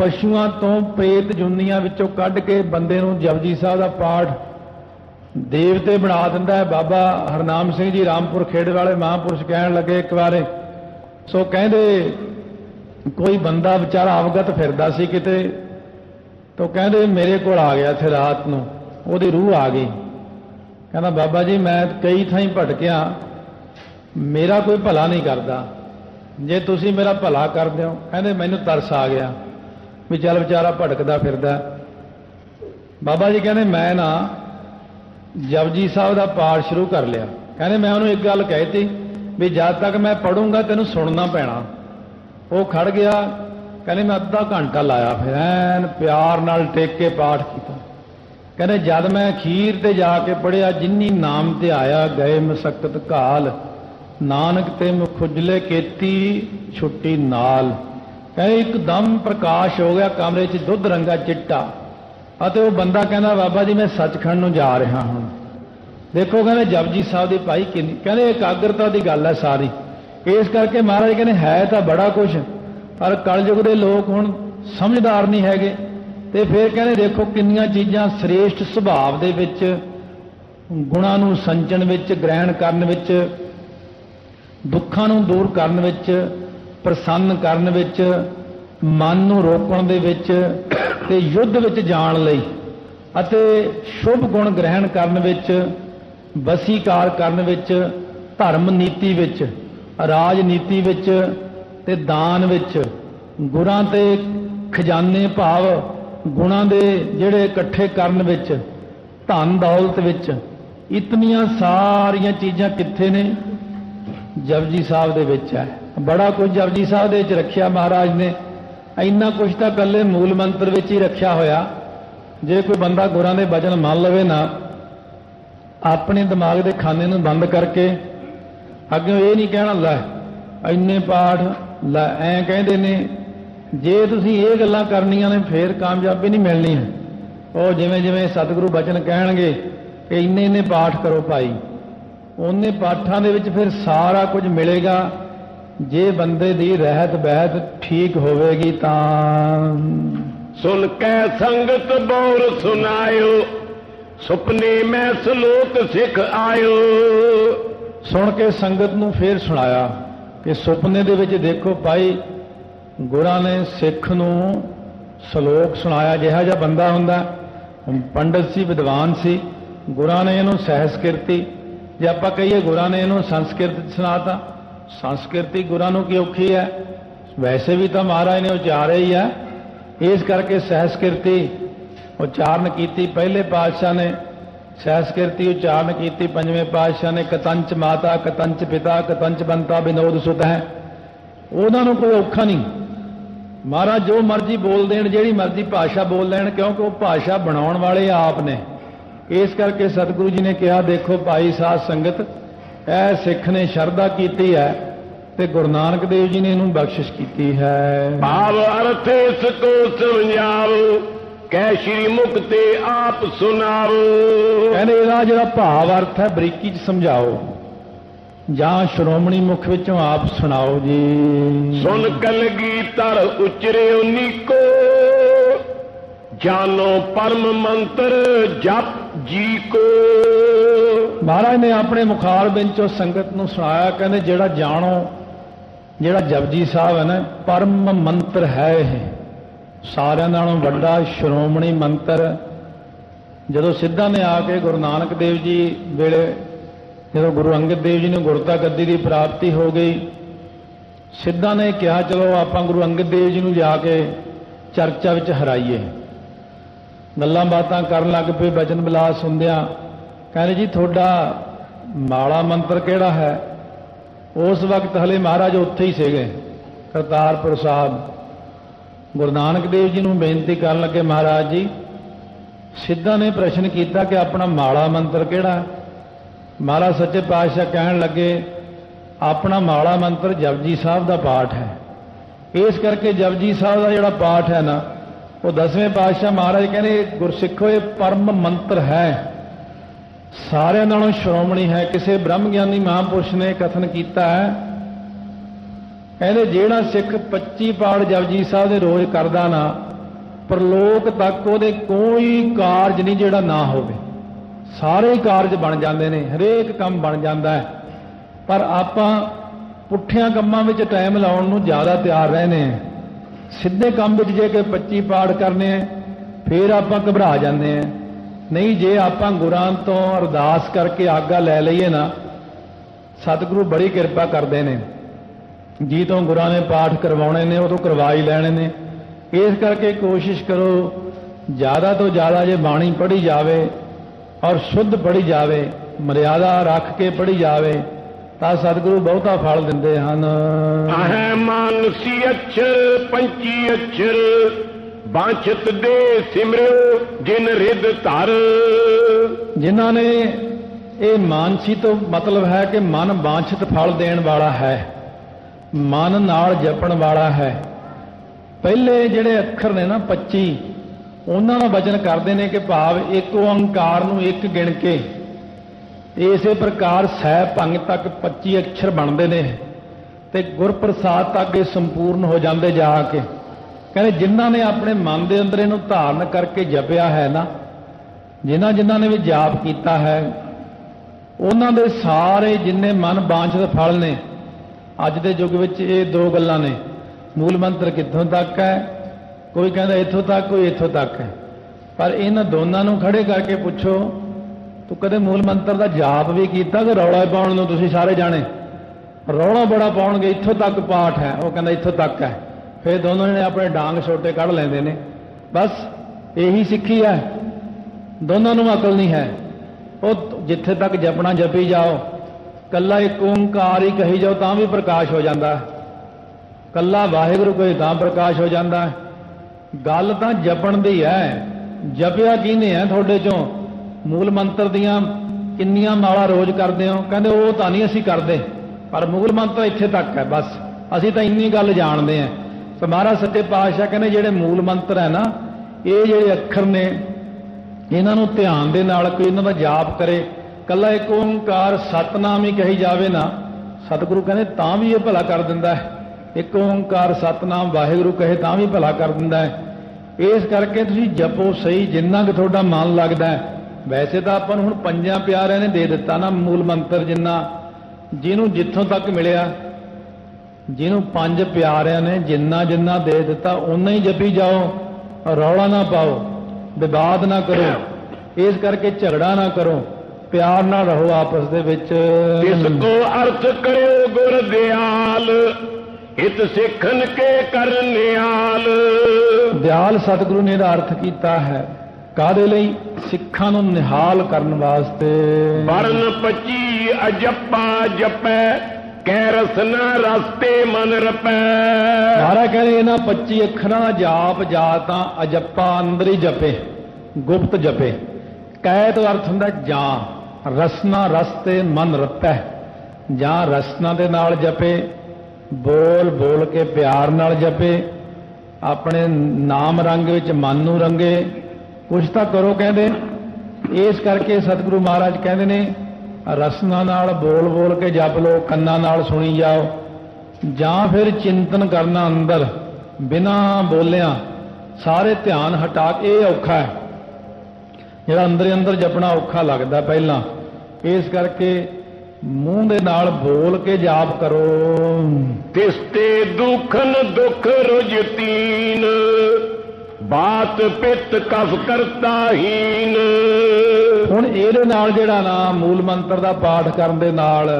ਪਸ਼ੂਆਂ ਤੋਂ ਪ੍ਰੇਤ ਜੁੰਨੀਆਂ ਵਿੱਚੋਂ ਕੱਢ ਕੇ ਬੰਦੇ ਨੂੰ ਜਪਜੀ ਸਾਹਿਬ ਦਾ ਪਾਠ ਦੇਵਤੇ ਬਣਾ ਦਿੰਦਾ ਹੈ। ਬਾਬਾ ਹਰਨਾਮ ਸਿੰਘ ਜੀ ਰਾਮਪੁਰ ਖੇੜੇ ਵਾਲੇ ਮਹਾਂਪੁਰਸ਼ ਕਹਿਣ ਲੱਗੇ ਇੱਕ ਵਾਰੇ, ਸੋ ਕਹਿੰਦੇ, ਕੋਈ ਬੰਦਾ ਵਿਚਾਰਾ ਅਵਗਤ ਫਿਰਦਾ ਸੀ ਕਿਤੇ, ਤਾਂ ਕਹਿੰਦੇ, ਮੇਰੇ ਕੋਲ ਆ ਗਿਆ ਇੱਥੇ ਰਾਤ ਨੂੰ, ਉਹਦੀ ਰੂਹ ਆ ਗਈ। ਕਹਿੰਦਾ, ਬਾਬਾ ਜੀ, ਮੈਂ ਕਈ ਥਾਈਂ ਭਟਕਿਆ, ਮੇਰਾ ਕੋਈ ਭਲਾ ਨਹੀਂ ਕਰਦਾ, ਜੇ ਤੁਸੀਂ ਮੇਰਾ ਭਲਾ ਕਰਦੇ ਹੋ। ਕਹਿੰਦੇ, ਮੈਨੂੰ ਤਰਸ ਆ ਗਿਆ। ਵੀ ਚੱਲ ਵਿਚਾਰਾ ਭਟਕਦਾ ਫਿਰਦਾ। ਬਾਬਾ ਜੀ ਕਹਿੰਦੇ, ਮੈਂ ਨਾ ਜਪਜੀ ਸਾਹਿਬ ਦਾ ਪਾਠ ਸ਼ੁਰੂ ਕਰ ਲਿਆ। ਕਹਿੰਦੇ, ਮੈਂ ਉਹਨੂੰ ਇੱਕ ਗੱਲ ਕਹਿਤੀ ਵੀ ਜਦ ਤੱਕ ਮੈਂ ਪੜੂੰਗਾ ਤੈਨੂੰ ਸੁਣਨਾ ਪੈਣਾ। ਉਹ ਖੜ ਗਿਆ, ਕਹਿੰਦੇ, ਮੈਂ ਅੱਧਾ ਘੰਟਾ ਲਾਇਆ ਫਿਰ, ਐਨ ਪਿਆਰ ਨਾਲ ਟੇਕ ਕੇ ਪਾਠ ਕੀਤਾ। ਕਹਿੰਦੇ, ਜਦ ਮੈਂ ਅਖੀਰ ਤੇ ਜਾ ਕੇ ਪੜਿਆ ਜਿੰਨੀ ਨਾਮ ਤੇ ਆਇਆ, ਗਏ ਮਸਕਤ ਕਾਲ ਨਾਨਕ ਤੇ ਮੁਖੁਜਲੇ ਕੀਤੀ ਛੁੱਟੀ ਨਾਲ। ਕਹਿੰਦੇ ਇੱਕਦਮ ਪ੍ਰਕਾਸ਼ ਹੋ ਗਿਆ ਕਮਰੇ 'ਚ ਦੁੱਧ ਰੰਗਾ ਚਿੱਟਾ। ਅਤੇ ਉਹ ਬੰਦਾ ਕਹਿੰਦਾ, ਬਾਬਾ ਜੀ, ਮੈਂ ਸੱਚਖੰਡ ਨੂੰ ਜਾ ਰਿਹਾ ਹਾਂ। ਦੇਖੋ, ਕਹਿੰਦੇ ਜਪਜੀ ਸਾਹਿਬ ਦੀ ਭਾਈ ਕਿੰਨੀ ਕਹਿੰਦੇ ਇਕਾਗਰਤਾ ਦੀ ਗੱਲ ਹੈ ਸਾਰੀ। ਇਸ ਕਰਕੇ ਮਹਾਰਾਜ ਕਹਿੰਦੇ, ਹੈ ਤਾਂ ਬੜਾ ਕੁਝ ਪਰ ਕਲਯੁਗ ਦੇ ਲੋਕ ਹੁਣ ਸਮਝਦਾਰ ਨਹੀਂ ਹੈਗੇ। ਤੇ ਫਿਰ ਕਹਿੰਦੇ, ਦੇਖੋ ਕਿੰਨੀਆਂ ਚੀਜ਼ਾਂ ਸ੍ਰੇਸ਼ਟ ਸੁਭਾਵ ਦੇ ਵਿੱਚ, ਗੁਣਾਂ ਨੂੰ ਸੰਚਣ ਵਿੱਚ, ਗ੍ਰਹਿਣ ਕਰਨ ਵਿੱਚ, ਦੁੱਖਾਂ ਨੂੰ ਦੂਰ ਕਰਨ ਵਿੱਚ ਪ੍ਰਸੰਨ ਕਰਨ ਵਿੱਚ, ਮਨ ਨੂੰ ਰੋਕਣ ਦੇ ਵਿੱਚ ਤੇ ਯੁੱਧ ਵਿੱਚ ਜਾਣ ਲਈ ਅਤੇ ਸ਼ੁਭ ਗੁਣ ਗ੍ਰਹਿਣ ਕਰਨ ਵਿੱਚ, ਵਸੀਕਾਰ ਕਰਨ ਵਿੱਚ, ਧਰਮ ਨੀਤੀ ਵਿੱਚ, ਰਾਜਨੀਤੀ ਵਿੱਚ ਤੇ ਦਾਨ ਵਿੱਚ, ਗੁਰਾਂ ਤੇ ਖਜ਼ਾਨੇ ਭਾਵ ਗੁਣਾਂ ਦੇ ਜਿਹੜੇ ਇਕੱਠੇ ਕਰਨ ਵਿੱਚ, ਧਨ ਦੌਲਤ ਵਿੱਚ, ਇਤਨੀਆਂ ਸਾਰੀਆਂ ਚੀਜ਼ਾਂ ਕਿੱਥੇ ਨੇ? ਜਪਜੀ ਸਾਹਿਬ ਦੇ ਵਿੱਚ ਹੈ। ਬੜਾ ਕੁਝ ਜਪਜੀ ਸਾਹਿਬ ਦੇ ਵਿੱਚ ਰੱਖਿਆ ਮਹਾਰਾਜ ਨੇ। ਇੰਨਾ ਕੁਝ ਤਾਂ ਕੱਲੇ ਮੂਲ ਮੰਤਰ ਵਿੱਚ ਹੀ ਰੱਖਿਆ ਹੋਇਆ। ਜੇ ਕੋਈ ਬੰਦਾ ਗੁਰਾਂ ਦੇ ਬਚਨ ਮੰਨ ਲਵੇ ਨਾ, ਆਪਣੇ ਦਿਮਾਗ ਦੇ ਖਾਨੇ ਨੂੰ ਬੰਦ ਕਰਕੇ ਅੱਗੇ ਇਹ ਨਹੀਂ ਕਹਿਣਾ, ਲੈ, ਇੰਨੇ ਪਾਠ, ਲੈ, ਐਂ ਕਹਿੰਦੇ ਨੇ, ਜੇ ਤੁਸੀਂ ਇਹ ਗੱਲਾਂ ਕਰਨੀਆਂ ਨੇ, ਫੇਰ ਕਾਮਯਾਬੀ ਨਹੀਂ ਮਿਲਣੀ। ਹੈ ਉਹ ਜਿਵੇਂ ਜਿਵੇਂ ਸਤਿਗੁਰੂ ਬਚਨ ਕਹਿਣਗੇ ਕਿ ਇੰਨੇ ਇੰਨੇ ਪਾਠ ਕਰੋ ਭਾਈ। ਉਹਨੇ ਪਾਠਾਂ ਦੇ ਵਿੱਚ ਫਿਰ ਸਾਰਾ ਕੁਝ ਮਿਲੇਗਾ। ਜੇ ਬੰਦੇ ਦੀ ਰਹਿਤ ਬਹਿਤ ਠੀਕ ਹੋਵੇਗੀ ਤਾਂ ਸੁਨ ਕੈ ਸੰਗਤ ਬੌਰ ਸੁਨਾਇਓ ਸੁਪਨੇ ਮੈਂ ਸਲੋਕ ਸਿੱਖ ਆਇਓ। ਸੁਣ ਕੇ ਸੰਗਤ ਨੂੰ ਫੇਰ ਸੁਣਾਇਆ ਕਿ ਸੁਪਨੇ ਦੇ ਵਿੱਚ ਦੇਖੋ ਭਾਈ ਗੁਰਾਂ ਨੇ ਸਿੱਖ ਨੂੰ ਸ਼ਲੋਕ ਸੁਣਾਇਆ ਜਿਹਾ ਜਿਹਾ ਬੰਦਾ ਹੁੰਦਾ। ਪੰਡਤ ਸੀ ਵਿਦਵਾਨ ਸੀ ਗੁਰਾਂ ਨੇ ਇਹਨੂੰ ਸਹਿਸਕ੍ਰਿਤੀ ਜੇ ਆਪਾਂ ਕਹੀਏ ਗੁਰਾਂ ਨੇ ਇਹਨੂੰ ਸੰਸਕ੍ਰਿਤ ਸੁਣਾਤਾ ਸੰਸਕ੍ਰਿਤੀ ਗੁਰਾਂ ਨੂੰ ਕੀ ਔਖੀ ਹੈ? ਵੈਸੇ ਵੀ ਤਾਂ ਮਹਾਰਾਜ ਨੇ ਉਚਾਰਿਆ ਹੀ ਹੈ ਇਸ ਕਰਕੇ ਸਹਿਸਕ੍ਰਿਤੀ ਉਚਾਰਨ ਕੀਤੀ। ਪਹਿਲੇ ਪਾਤਸ਼ਾਹ ਨੇ ਸਹਿਸਕ੍ਰਿਤੀ ਉਚਾਰਨ ਕੀਤੀ। ਪੰਜਵੇਂ ਪਾਤਸ਼ਾਹ ਨੇ ਕਤੰਚ ਮਾਤਾ, ਕਤੰਚ ਪਿਤਾ, ਕਤੰਚ ਬੰਤਾ ਬਿਨੋਦ ਸੁਤ ਹੈ। ਉਹਨਾਂ ਨੂੰ ਕੋਈ ਔਖਾ ਨਹੀਂ। ਮਹਾਰਾਜ ਜੋ ਮਰਜ਼ੀ ਬੋਲ ਦੇਣ, ਜਿਹੜੀ ਮਰਜ਼ੀ ਭਾਸ਼ਾ ਬੋਲ ਲੈਣ, ਕਿਉਂਕਿ ਉਹ ਭਾਸ਼ਾ ਬਣਾਉਣ ਵਾਲੇ ਆਪ ਨੇ। ਇਸ ਕਰਕੇ ਸਤਿਗੁਰੂ ਜੀ ਨੇ ਕਿਹਾ, ਦੇਖੋ ਭਾਈ ਸਾਧ ਸੰਗਤ ਇਹ ਸਿੱਖ ਨੇ ਸ਼ਰਧਾ ਕੀਤੀ ਹੈ ਤੇ ਗੁਰੂ ਨਾਨਕ ਦੇਵ ਜੀ ਨੇ ਇਹਨੂੰ ਬਖਸ਼ਿਸ਼ ਕੀਤੀ ਹੈ। ਭਾਵ ਅਰਥ ਇਸ ਕੋ ਸਮਝਾਓ ਕਹਿ ਸ਼੍ਰੀ ਮੁਖ ਤੇ ਆਪ ਸੁਣਾਓ। ਕਹਿੰਦੇ ਇਹਦਾ ਜਿਹੜਾ ਭਾਵ ਅਰਥ ਹੈ ਬਰੀਕੀ ਚ ਸਮਝਾਓ। ਜਾਂ ਸ਼੍ਰੋਮਣੀ ਮੁਖ ਵਿੱਚੋਂ ਆਪ ਸੁਣਾਓ ਜੀ। ਸੁਨ ਕਲਗੀ ਤਰ ਉਚਰਿਓ ਨੀਕੋ ਜਾਨੋ ਪਰਮ ਮੰਤਰ ਜਪ ਜੀ ਕੋ। ਮਹਾਰਾਜ ਨੇ ਆਪਣੇ ਮੁਖਾਰ ਵਿੱਚੋਂ ਸੰਗਤ ਨੂੰ ਸੁਣਾਇਆ, ਕਹਿੰਦੇ ਜਿਹੜਾ ਜਾਣੋ, ਜਿਹੜਾ ਜਪਜੀ ਸਾਹਿਬ ਹੈ ਨਾ, ਪਰਮ ਮੰਤਰ ਹੈ ਇਹ। ਸਾਰਿਆਂ ਨਾਲੋਂ ਵੱਡਾ ਸ਼੍ਰੋਮਣੀ ਮੰਤਰ। ਜਦੋਂ ਸਿੱਧਾ ਨੇ ਆ ਕੇ ਗੁਰੂ ਨਾਨਕ ਦੇਵ ਜੀ ਵੇਲੇ, ਜਦੋਂ ਗੁਰੂ ਅੰਗਦ ਦੇਵ ਜੀ ਨੂੰ ਗੁਰਤਾ ਗੱਦੀ ਦੀ ਪ੍ਰਾਪਤੀ ਹੋ ਗਈ, ਸਿੱਧਾ ਨੇ ਕਿਹਾ, ਚਲੋ ਆਪਾਂ ਗੁਰੂ ਅੰਗਦ ਦੇਵ ਜੀ ਨੂੰ ਜਾ ਕੇ ਚਰਚਾ ਵਿੱਚ ਹਰਾਈਏ। ਗੱਲਾਂ ਬਾਤਾਂ ਕਰਨ ਲੱਗ ਪਏ ਬਚਨ ਬਿਲਾਸ ਹੁੰਦਿਆਂ ਕਹਿੰਦੇ ਜੀ, ਤੁਹਾਡਾ ਮਾਲਾ ਮੰਤਰ ਕਿਹੜਾ ਹੈ? ਉਸ ਵਕਤ ਹਲੇ ਮਹਾਰਾਜ ਉੱਥੇ ਹੀ ਸੀਗੇ, ਕਰਤਾਰਪੁਰ ਸਾਹਿਬ। ਗੁਰੂ ਨਾਨਕ ਦੇਵ ਜੀ ਨੂੰ ਬੇਨਤੀ ਕਰਨ ਲੱਗੇ ਮਹਾਰਾਜ ਜੀ, ਸਿੱਧਾ ਨੇ ਪ੍ਰਸ਼ਨ ਕੀਤਾ ਕਿ ਆਪਣਾ ਮਾਲਾ ਮੰਤਰ ਕਿਹੜਾ? ਮਹਾਰਾਜ ਸੱਚੇ ਪਾਤਸ਼ਾਹ ਕਹਿਣ ਲੱਗੇ, ਆਪਣਾ ਮਾਲਾ ਮੰਤਰ ਜਪਜੀ ਸਾਹਿਬ ਦਾ ਪਾਠ ਹੈ। ਇਸ ਕਰਕੇ ਜਪਜੀ ਸਾਹਿਬ ਦਾ ਜਿਹੜਾ ਪਾਠ ਹੈ ਨਾ, ਉਹ ਦਸਵੇਂ ਪਾਤਸ਼ਾਹ ਮਹਾਰਾਜ ਕਹਿੰਦੇ, ਗੁਰਸਿੱਖੋ ਇਹ ਪਰਮ ਮੰਤਰ ਹੈ। ਸਾਰਿਆਂ ਨਾਲੋਂ ਸ਼੍ਰੋਮਣੀ ਹੈ, ਕਿਸੇ ਬ੍ਰਹਮ ਗਿਆਨੀ ਮਹਾਂਪੁਰਸ਼ ਨੇ ਕਥਨ ਕੀਤਾ ਹੈ। ਕਹਿੰਦੇ, ਜਿਹੜਾ ਸਿੱਖ 25 ਪਾਠ ਜਪਜੀ ਸਾਹਿਬ ਦੇ ਰੋਜ਼ ਕਰਦਾ ਨਾ, ਪਰਲੋਕ ਤੱਕ ਉਹਦੇ ਕੋਈ ਕਾਰਜ ਨਹੀਂ ਜਿਹੜਾ ਨਾ ਹੋਵੇ। ਸਾਰੇ ਕਾਰਜ ਬਣ ਜਾਂਦੇ ਨੇ, ਹਰੇਕ ਕੰਮ ਬਣ ਜਾਂਦਾ ਹੈ। ਪਰ ਆਪਾਂ ਪੁੱਠਿਆਂ ਕੰਮਾਂ ਵਿੱਚ ਟਾਈਮ ਲਾਉਣ ਨੂੰ ਜ਼ਿਆਦਾ ਤਿਆਰ ਰਹਿੰਦੇ ਹਾਂ। ਸਿੱਧੇ ਕੰਮ ਵਿੱਚ ਜੇ ਕਿ 25 ਪਾਠ ਕਰਨੇ ਆ, ਫਿਰ ਆਪਾਂ ਘਬਰਾ ਜਾਂਦੇ ਆ ਨਹੀਂ, ਜੇ ਆਪਾਂ ਗੁਰਾਂ ਤੋਂ ਅਰਦਾਸ ਕਰਕੇ ਆਗਾ ਲੈ ਲਈਏ ਨਾ, ਸਤਿਗੁਰੂ ਬੜੀ ਕਿਰਪਾ ਕਰਦੇ ਨੇ। ਜੀ ਤੋਂ ਗੁਰਾਂ ਨੇ ਪਾਠ ਕਰਵਾਉਣੇ ਨੇ ਉਹ ਤੋਂ ਕਰਵਾ ਹੀ ਲੈਣੇ ਨੇ। ਇਸ ਕਰਕੇ ਕੋਸ਼ਿਸ਼ ਕਰੋ, ਜ਼ਿਆਦਾ ਤੋਂ ਜ਼ਿਆਦਾ ਜੇ ਬਾਣੀ ਪੜ੍ਹੀ ਜਾਵੇ ਔਰ ਸ਼ੁੱਧ ਪੜ੍ਹੀ ਜਾਵੇ, ਮਰਿਆਦਾ ਰੱਖ ਕੇ ਪੜ੍ਹੀ ਜਾਵੇ, ਤਾਂ ਸਤਿਗੁਰੂ ਬਹੁਤਾ ਫਲ ਦਿੰਦੇ ਹਨ। ਅਹੈ ਮਾਨਸੀ ਅਛਰ ਪੰਚੀ ਅਛਰ ਬਾਂਛਤ ਦੇ ਸਿਮਰਿਓ ਜਿਨ ਰਿਦ ਧਰ। ਜਿਨ੍ਹਾਂ ਨੇ ਇਹ ਮਾਨਸੀ ਤੋਂ ਮਤਲਬ ਹੈ ਕਿ ਮਨ ਬਾਂਛਿਤ ਫਲ ਦੇਣ ਵਾਲਾ ਹੈ, ਮਨ ਨਾਲ ਜਪਣ ਵਾਲਾ ਹੈ। ਪਹਿਲੇ ਜਿਹੜੇ ਅੱਖਰ ਨੇ ਨਾ 25 ਉਹਨਾਂ ਦਾ ਵਚਨ ਕਰਦੇ ਨੇ ਕਿ ਭਾਵ ਇੱਕ ਓੰਕਾਰ ਨੂੰ ਇੱਕ ਗਿਣ ਕੇ। ਇਸੇ ਪ੍ਰਕਾਰ ਸਹਿ ਭੰਗ ਤੱਕ 25 ਅੱਖਰ ਬਣਦੇ ਨੇ ਤੇ ਗੁਰਪ੍ਰਸਾਦ ਤੱਕ ਇਹ ਸੰਪੂਰਨ ਹੋ ਜਾਂਦੇ ਜਾ ਕੇ। ਕਹਿੰਦੇ ਜਿਨ੍ਹਾਂ ਨੇ ਆਪਣੇ ਮਨ ਦੇ ਅੰਦਰ ਇਹਨੂੰ ਧਾਰਨ ਕਰਕੇ ਜਪਿਆ ਹੈ ਨਾ, ਜਿਨ੍ਹਾਂ ਜਿਨ੍ਹਾਂ ਨੇ ਵੀ ਜਾਪ ਕੀਤਾ ਹੈ, ਉਹਨਾਂ ਦੇ ਸਾਰੇ ਜਿੰਨੇ ਮਨ ਬਾਂਛਤ ਫਲ ਨੇ, ਅੱਜ ਦੇ ਯੁੱਗ ਵਿੱਚ ਇਹ ਦੋ ਗੱਲਾਂ ਨੇ। ਮੂਲ ਮੰਤਰ ਕਿੱਥੋਂ ਤੱਕ ਹੈ? ਕੋਈ ਕਹਿੰਦਾ ਇੱਥੋਂ ਤੱਕ, ਕੋਈ ਇੱਥੋਂ ਤੱਕ ਹੈ। ਪਰ ਇਹਨਾਂ ਦੋਨਾਂ ਨੂੰ ਖੜੇ ਕਰਕੇ ਪੁੱਛੋ, ਤੂੰ ਕਦੇ ਮੂਲ ਮੰਤਰ ਦਾ ਜਾਪ ਵੀ ਕੀਤਾ ਕਿ ਰੌਲਾ ਪਾਉਣ ਨੂੰ ਤੁਸੀਂ ਸਾਰੇ ਜਾਣੇ? ਰੌਲਾ ਬੜਾ ਪਾਉਣਗੇ, ਇੱਥੋਂ ਤੱਕ ਪਾਠ ਹੈ, ਉਹ ਕਹਿੰਦਾ ਇੱਥੋਂ ਤੱਕ ਹੈ। ਫਿਰ ਦੋਨੋਂ ਜਣੇ ਆਪਣੇ ਡਾਂਗ ਛੋਟੇ ਕੱਢ ਲੈਂਦੇ ਨੇ। ਬਸ ਇਹੀ ਸਿੱਖੀ ਹੈ ਦੋਨਾਂ ਨੂੰ ਅਕਲ ਨਹੀਂ ਹੈ। ਉਹ ਜਿੱਥੇ ਤੱਕ ਜਪਣਾ ਜਪੀ ਜਾਓ। ਕੱਲਾ ਇੱਕ ਓੰਕਾਰ ਹੀ ਕਹੀ ਜਾਓ ਤਾਂ ਵੀ ਪ੍ਰਕਾਸ਼ ਹੋ ਜਾਂਦਾ। ਹੈ ਕੱਲਾ ਵਾਹਿਗੁਰੂ ਕੋਈ ਤਾਂ ਪ੍ਰਕਾਸ਼ ਹੋ ਜਾਂਦਾ। ਗੱਲ ਤਾਂ ਜਪਣ ਦੀ ਹੈ। ਜਪਿਆ ਕਿਹਨੇ ਹੈ ਤੁਹਾਡੇ ਚੋਂ? ਮੂਲ ਮੰਤਰ ਦੀਆਂ ਕਿੰਨੀਆਂ ਮਾਲਾ ਰੋਜ਼ ਕਰਦੇ ਹੋ? ਕਹਿੰਦੇ ਉਹ ਤਾਂ ਨਹੀਂ ਅਸੀਂ ਕਰਦੇ। ਪਰ ਮੂਲ ਮੰਤਰ ਇੱਥੇ ਤੱਕ ਹੈ ਬਸ। ਅਸੀਂ ਤਾਂ ਇੰਨੀ ਗੱਲ ਜਾਣਦੇ ਹਾਂ। ਤੇ ਮਹਾਰਾਜ ਸੱਚੇ ਪਾਤਸ਼ਾਹ ਕਹਿੰਦੇ ਜਿਹੜੇ ਮੂਲ ਮੰਤਰ ਹੈ ਨਾ, ਇਹ ਜਿਹੜੇ ਅੱਖਰ ਨੇ, ਇਹਨਾਂ ਨੂੰ ਧਿਆਨ ਦੇ ਨਾਲ ਕੋਈ ਇਹਨਾਂ ਦਾ ਜਾਪ ਕਰੇ। ਕੱਲਾ ਇੱਕ ਓੰਕਾਰ ਸਤਨਾਮ ਹੀ ਕਹੀ ਜਾਵੇ ਨਾ, ਸਤਿਗੁਰੂ ਕਹਿੰਦੇ ਤਾਂ ਵੀ ਇਹ ਭਲਾ ਕਰ ਦਿੰਦਾ ਹੈ। ਇੱਕ ਓੰਕਾਰ ਸਤਨਾਮ ਵਾਹਿਗੁਰੂ ਕਹੇ ਤਾਂ ਵੀ ਭਲਾ ਕਰ ਦਿੰਦਾ ਹੈ। ਇਸ ਕਰਕੇ ਤੁਸੀਂ ਜਪੋ ਸਹੀ, ਜਿੰਨਾ ਕਿ ਤੁਹਾਡਾ ਮਨ ਲੱਗਦਾ ਹੈ। ਵੈਸੇ ਤਾਂ ਆਪਾਂ ਨੂੰ ਹੁਣ ਪੰਜਾਂ ਪਿਆਰਿਆਂ ਨੇ ਦੇ ਦਿੱਤਾ ਨਾ ਮੂਲ ਮੰਤਰ ਜਿੰਨਾ, ਜਿਹਨੂੰ ਜਿੱਥੋਂ ਤੱਕ ਮਿਲਿਆ। ਜਿਹਨੂੰ ਪੰਜ ਪਿਆਰਿਆਂ ਨੇ ਜਿੰਨਾ ਜਿੰਨਾ ਦੇ ਦਿੱਤਾ ਉਨਾ ਹੀ ਜਪੀ ਜਾਓ ਰੌਲਾ ਨਾ ਪਾਓ ਵਿਵਾਦ ਨਾ ਕਰੋ ਇਸ ਕਰਕੇ ਝਗੜਾ ਨਾ ਕਰੋ ਪਿਆਰ ਨਾਲ ਰਹੋ ਆਪਸ ਦੇ ਵਿੱਚ। ਇਸ ਕੋ ਅਰਥ ਕਰਿਓ ਗੁਰ ਦਿਆਲ ਹਿਤ ਸਿੱਖਨ ਕੇ ਕਰਨਿਆਲ ਦਿਆਲ ਸਤਿਗੁਰੂ ਨੇ ਇਹਦਾ ਅਰਥ ਕੀਤਾ ਹੈ ਕਾਦੇ ਲਈ? ਸਿੱਖਾਂ ਨੂੰ ਨਿਹਾਲ ਕਰਨ ਵਾਸਤੇ। ਵਰਨ ਪਚੀ ਅਜੱਪਾ ਜਪੈ ਕੈ ਰਸਨਾ ਰਸਤੇ ਮਨ ਰਪੈ। ਮਹਾਰਾ ਕਹਿੰਦੇ ਇਹਨਾਂ 25 ਅੱਖਰਾਂ ਜਾਪ ਜਾ ਤਾਂ ਅਜੱਪਾ ਅੰਦਰ ਹੀ ਜਪੇ, ਗੁਪਤ ਜਪੇ। ਕਹਿ ਤੋਂ ਅਰਥ ਹੁੰਦਾ ਜਾਂ, ਰਸਨਾ ਰਸਤੇ ਮਨ ਰਪੈ। ਜਾਂ ਰਸਨਾ ਦੇ ਨਾਲ ਜਪੇ, ਬੋਲ ਬੋਲ ਕੇ ਪਿਆਰ ਨਾਲ ਜਪੇ, ਆਪਣੇ ਨਾਮ ਰੰਗ ਵਿੱਚ ਮਨ ਨੂੰ ਰੰਗੇ। ਕੁਛ ਤਾਂ ਕਰੋ ਕਹਿੰਦੇ ਇਸ ਕਰਕੇ ਸਤਿਗੁਰੂ ਮਹਾਰਾਜ ਕਹਿੰਦੇ ਨੇ ਰਸਨਾ ਨਾਲ ਬੋਲ ਬੋਲ ਕੇ ਜਪ ਲੋ, ਕੰਨਾਂ ਨਾਲ ਸੁਣੀ ਜਾਓ। ਜਾਂ ਫਿਰ ਚਿੰਤਨ ਕਰਨਾ ਅੰਦਰ, ਬਿਨਾ ਬੋਲਿਆਂ, ਸਾਰੇ ਧਿਆਨ ਹਟਾ ਕੇ, ਇਹ ਔਖਾ ਹੈ। ਜਿਹੜਾ ਅੰਦਰ ਅੰਦਰ ਜਪਣਾ ਔਖਾ ਲੱਗਦਾ ਪਹਿਲਾਂ। ਇਸ ਕਰਕੇ ਮੂੰਹ ਦੇ ਨਾਲ ਬੋਲ ਕੇ ਜਾਪ ਕਰੋ। ਤਿਸਤੇ ਦੁਖਨ ਦੁਖ ਰੁਜਤੀਨ ਬਾਤ ਪਿਤ ਕਫ ਕਰਤਾ ਹੀਨ। ਹੁਣ ਇਹਦੇ ਨਾਲ ਜਿਹੜਾ ਨਾ ਮੂਲ ਮੰਤਰ ਦਾ ਪਾਠ ਕਰਨ ਦੇ ਨਾਲ